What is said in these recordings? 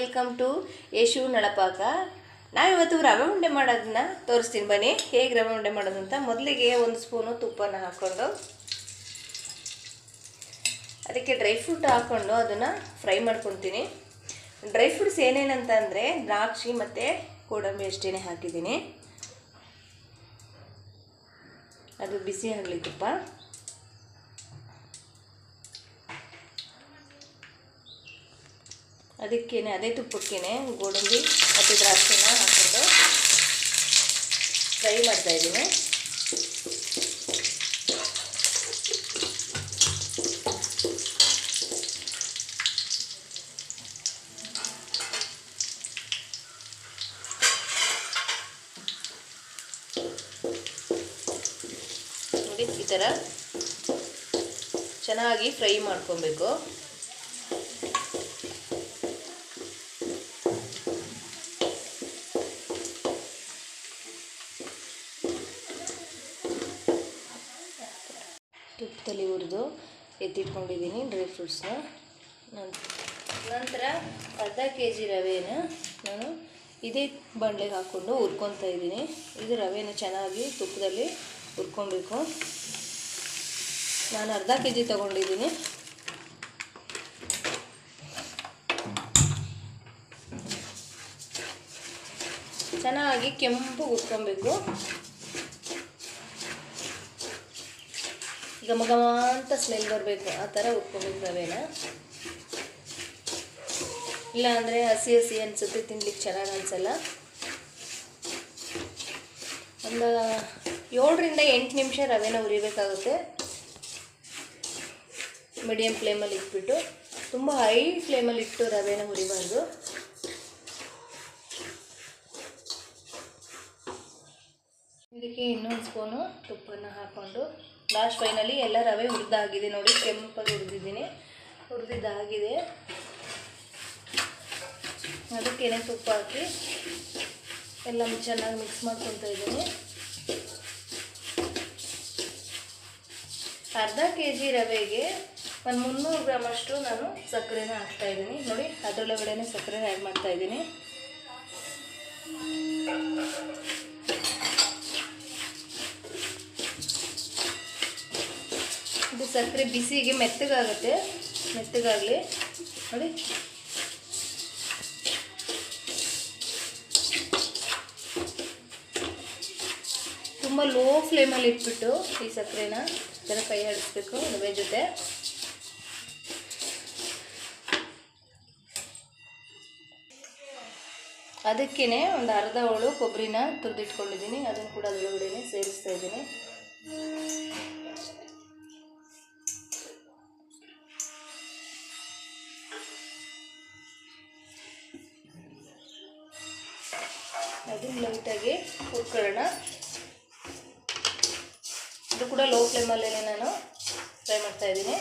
Welcome to Yashu ನಳಪಾಕ. ನಾವಿವತ್ತು ರವೆ ಉಂಡೆ ಮಾಡೋದನ್ನ ತೋರಿಸ್ತೀನಿ ಬನ್ನಿ. ಹೇಗೆ ರವೆ ಉಂಡೆ ಅಂತ ಮೊದಲಿಗೆ ಒಂದು ಸ್ಪೂನು ತುಪ್ಪನ ಹಾಕ್ಕೊಂಡು ಅದಕ್ಕೆ ಡ್ರೈ ಫ್ರೂಟ್ ಹಾಕ್ಕೊಂಡು ಅದನ್ನು ಫ್ರೈ ಮಾಡ್ಕೊತೀನಿ. ಡ್ರೈ ಫ್ರೂಟ್ಸ್ ಏನೇನಂತ ಅಂದರೆ ದ್ರಾಕ್ಷಿ ಮತ್ತು ಗೋಡಂಬಿ ಅಷ್ಟೇ ಹಾಕಿದ್ದೀನಿ. ಅದು ಬಿಸಿ ಆಗಲಿ ತುಪ್ಪ. ಅದಕ್ಕೇನೆ, ಅದೇ ತುಪ್ಪಕ್ಕೇನೆ ಗೋಡಂಬಿ ಮತ್ತು ದ್ರಾಕ್ಷಿನ ಹಾಕೊಂಡು ಫ್ರೈ ಮಾಡ್ತಾ ಇದ್ದೀನಿ. ನೋಡಿ ಈ ಥರ ಚೆನ್ನಾಗಿ ಫ್ರೈ ಮಾಡ್ಕೊಬೇಕು. ತುಪ್ಪದಲ್ಲಿ ಹುರಿದು ಎತ್ತಿಟ್ಕೊಂಡಿದ್ದೀನಿ ಡ್ರೈ ಫ್ರೂಟ್ಸ್ನ ನಂತರ ಅರ್ಧ ಕೆ ಜಿ ರವೆನ ನಾನು ಇದೇ ಬಂಡ್ಲೆಗೆ ಹಾಕ್ಕೊಂಡು ಹುರ್ಕೊತಾ ಇದ್ದೀನಿ. ಇದು ರವೆನ ಚೆನ್ನಾಗಿ ತುಪ್ಪದಲ್ಲಿ ಹುರ್ಕೊಬೇಕು. ನಾನು ಅರ್ಧ ಕೆ ಜಿ ತೊಗೊಂಡಿದ್ದೀನಿ. ಚೆನ್ನಾಗಿ ಕೆಂಪು ಹುರ್ಕೊಬೇಕು. ಘಮ ಘಮ ಅಂತ ಸ್ಮೆಲ್ ಬರಬೇಕು. ಆ ಥರ ಉಟ್ಕೊಬೇಕು ರವೆನ ಇಲ್ಲ ಅಂದರೆ ಹಸಿ ಹಸಿ ಅನಿಸುತ್ತೆ, ತಿನ್ಲಿಕ್ಕೆ ಚೆನ್ನಾಗಿ ಅನಿಸಲ್ಲ. ಒಂದು ಏಳರಿಂದ ಎಂಟು ನಿಮಿಷ ರವೆನ ಉರಿಬೇಕಾಗುತ್ತೆ ಮೀಡಿಯಮ್ ಫ್ಲೇಮಲ್ಲಿ ಇಟ್ಬಿಟ್ಟು. ತುಂಬ ಹೈ ಫ್ಲೇಮಲ್ಲಿ ಇಟ್ಟು ರವೆನ ಉರಿಬಾರ್ದು ಇದಕ್ಕೆ ಇನ್ನೊಂದು ಸ್ಪೂನು ತುಪ್ಪನ ಹಾಕ್ಕೊಂಡು. ಲಾಸ್ಟ್ ಫೈನಲಿ ಎಲ್ಲ ರವೆ ಹುರಿದಾಗಿದೆ ನೋಡಿ, ಕೆಂಪಾಗಿ ಹುರಿದಿದ್ದೀನಿ. ಹುರಿದಿದ್ದಾಗಿದೆ. ಅದಕ್ಕೇನೆ ತುಪ್ಪ ಹಾಕಿ ಎಲ್ಲ ಚೆನ್ನಾಗಿ ಮಿಕ್ಸ್ ಮಾಡ್ಕೊತಾ ಇದ್ದೀನಿ. ಅರ್ಧ ಕೆ ಜಿ ರವೆಗೆ ಒಂದು ಮುನ್ನೂರು ಗ್ರಾಮಷ್ಟು ನಾನು ಸಕ್ಕರೆನ ಹಾಕ್ತಾ ಇದ್ದೀನಿ. ನೋಡಿ, ಅದರೊಳಗಡೆನೆ ಸಕ್ಕರೆನ ಆ್ಯಡ್ ಮಾಡ್ತಾ ಸಕ್ಕರೆ ಬಿಸಿಗೆ ಮೆತ್ತಗಾಗುತ್ತೆ. ಮೆತ್ತಗಾಗಲಿ. ನೋಡಿ. ತುಂಬ ಲೋ ಫ್ಲೇಮಲ್ಲಿ ಇಟ್ಬಿಟ್ಟು ಈ ಸಕ್ಕರೆನ ಥರ ಕೈ ಆಡಿಸ್ಬೇಕು ರವೆ ಜೊತೆ. ಅದಕ್ಕೇ ಒಂದು ಅರ್ಧ ಹೋಳು ಕೊಬ್ಬರಿನ ತುರಿದಿಟ್ಕೊಂಡಿದ್ದೀನಿ. ಅದನ್ನು ಕೂಡ ಅದರೊಳಗಡೆ ಸೇರಿಸ್ತಾ ಇದ್ದೀನಿ. ಅದು ಲೈಟಾಗಿ ಹುರ್ಕೊಳ್ಳೋಣ ಇದು ಕೂಡ ಲೋ ಫ್ಲೇಮಲ್ಲೇ ನಾನು ಫ್ರೈ ಮಾಡ್ತಾ ಇದ್ದೀನಿ.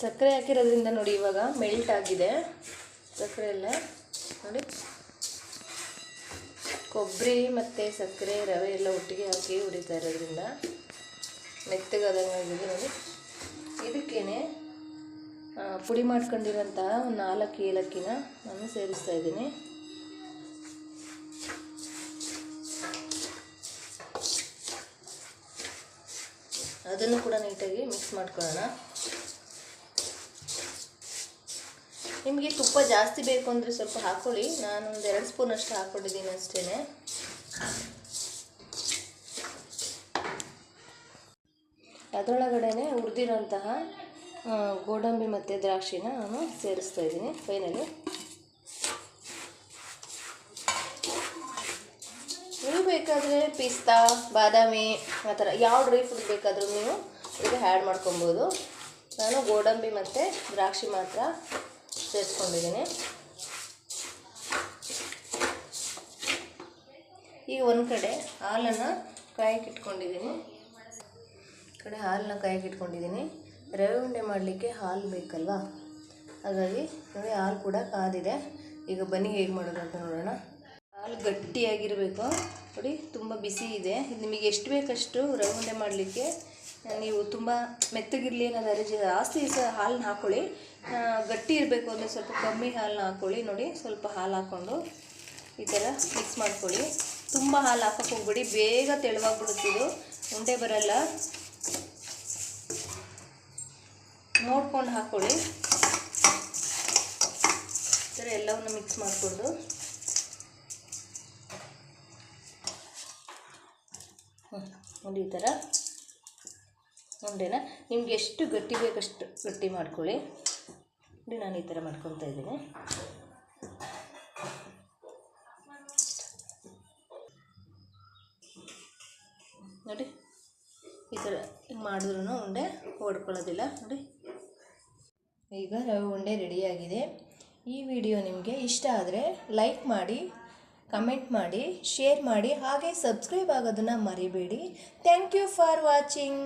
ಸಕ್ಕರೆ ಹಾಕಿರೋದ್ರಿಂದ ನೋಡಿ ಇವಾಗ ಮೆಲ್ಟ್ ಆಗಿದೆ. ಸಕ್ಕರೆ ಎಲ್ಲ ನೋಡಿ. ಕೊಬ್ಬರಿ ಮತ್ತು ಸಕ್ಕರೆ, ರವೆ ಎಲ್ಲ ಒಟ್ಟಿಗೆ ಹಾಕಿ ಹುರಿತಾ ಇರೋದ್ರಿಂದ ಮೆತ್ತಗಾದಂಗೆ ಆಗಿದೆ ನೋಡಿ. ಇದಕ್ಕೇನೆ ಪುಡಿ ಮಾಡ್ಕೊಂಡಿರೋಂತಹ ಒಂದು ನಾಲ್ಕು ಏಲಕ್ಕಿನ ನಾನು ಸೇರಿಸ್ತಾ ಇದ್ದೀನಿ. ಅದನ್ನು ಕೂಡ ನೀಟಾಗಿ ಮಿಕ್ಸ್ ಮಾಡ್ಕೊಳ್ಳೋಣ. ನಿಮಗೆ ತುಪ್ಪ ಜಾಸ್ತಿ ಬೇಕು ಅಂದರೆ ಸ್ವಲ್ಪ ಹಾಕ್ಕೊಳ್ಳಿ ನಾನು ಒಂದು ಎರಡು ಸ್ಪೂನ್ ಅಷ್ಟು ಹಾಕ್ಕೊಂಡಿದ್ದೀನಿ ಅಷ್ಟೇ ಅದರೊಳಗಡೆ ಹುರಿದಿರೋಂತಹ ಗೋಡಂಬಿ ಮತ್ತು ದ್ರಾಕ್ಷಿನ ನಾನು ಸೇರಿಸ್ತಾ ಇದ್ದೀನಿ ಫೈನಲಿ ನೀವು ಬೇಕಾದರೆ ಪಿಸ್ತಾ, ಬಾದಾಮಿ, ಆ ಥರ ಯಾವ ಡ್ರೈ ಫ್ರೂಟ್ ಬೇಕಾದರೂ ನೀವು ಇದು ಆ್ಯಡ್ ಮಾಡ್ಕೊಬೋದು. ನಾನು ಗೋಡಂಬಿ ಮತ್ತು ದ್ರಾಕ್ಷಿ ಮಾತ್ರ ಸೇರಿಸ್ಕೊಂಡಿದ್ದೀನಿ. ಈಗ ಒಂದು ಕಡೆ ಹಾಲನ್ನು ಕಾಯಕ್ಕೆ ಇಟ್ಕೊಂಡಿದ್ದೀನಿ. ಕಡೆ ಹಾಲನ್ನ ಕಾಯಕ್ಕೆ ಇಟ್ಕೊಂಡಿದ್ದೀನಿ. ರವೆ ಉಂಡೆ ಮಾಡಲಿಕ್ಕೆ ಹಾಲು ಬೇಕಲ್ವಾ? ಹಾಗಾಗಿ ನೋಡಿ ಹಾಲು ಕೂಡ ಕಾದಿದೆ. ಈಗ ಬನ್ನಿ ಹೇಗೆ ಮಾಡೋದು ಅಂತ ನೋಡೋಣ. ಹಾಲು ಗಟ್ಟಿಯಾಗಿರಬೇಕು. ನೋಡಿ, ತುಂಬ ಬಿಸಿ ಇದೆ. ನಿಮಗೆ ಎಷ್ಟು ಬೇಕಷ್ಟು ರವೆ ಉಂಡೆ ಮಾಡಲಿಕ್ಕೆ, ನೀವು ತುಂಬ ಮೆತ್ತಗಿರಲಿ ಅನ್ನೋದಾದ್ರೆ ಜಾಸ್ತಿ ಸಹ ಹಾಲನ್ನ ಹಾಕ್ಕೊಳ್ಳಿ ಗಟ್ಟಿ ಇರಬೇಕು ಅಂದರೆ ಸ್ವಲ್ಪ ಕಮ್ಮಿ ಹಾಲನ್ನ ಹಾಕ್ಕೊಳ್ಳಿ ನೋಡಿ, ಸ್ವಲ್ಪ ಹಾಲು ಹಾಕ್ಕೊಂಡು ಈ ಥರ ಮಿಕ್ಸ್ ಮಾಡ್ಕೊಳ್ಳಿ. ತುಂಬ ಹಾಲು ಹಾಕೋಕೆ ಹೋಗ್ಬಿಡಿ. ಬೇಗ ಇದು. ಉಂಡೆ ಬರಲ್ಲ. ನೋಡ್ಕೊಂಡು ಹಾಕ್ಕೊಳ್ಳಿ ಈ ಥರ ಎಲ್ಲವನ್ನು ಮಿಕ್ಸ್ ಮಾಡಿಕೊಂಡು ನೋಡಿ ಈ ಥರ. ಉಂಡೆನ ನಿಮ್ಗೆ ಎಷ್ಟು ಗಟ್ಟಿ ಬೇಕಷ್ಟು ಗಟ್ಟಿ ಮಾಡ್ಕೊಳ್ಳಿ. ನೋಡಿ ನಾನು ಈ ಥರ ಮಾಡ್ಕೊತಾ ಇದ್ದೀನಿ. ನೋಡಿ, ಈ ಥರ ಹಿಂಗೆ ಮಾಡಿದ್ರೂ ಉಂಡೆ, ಓಡ್ಕೊಳ್ಳೋದಿಲ್ಲ. ನೋಡಿ. ಈಗ ರವೆ ಉಂಡೆ ರೆಡಿಯಾಗಿದೆ. ಈ ವಿಡಿಯೋ ನಿಮಗೆ ಇಷ್ಟ ಆದರೆ ಲೈಕ್ ಮಾಡಿ, ಕಮೆಂಟ್ ಮಾಡಿ, ಶೇರ್ ಮಾಡಿ, ಹಾಗೆ ಸಬ್ಸ್ಕ್ರೈಬ್ ಆಗೋದನ್ನು ಮರಿಬೇಡಿ. Thank you for watching.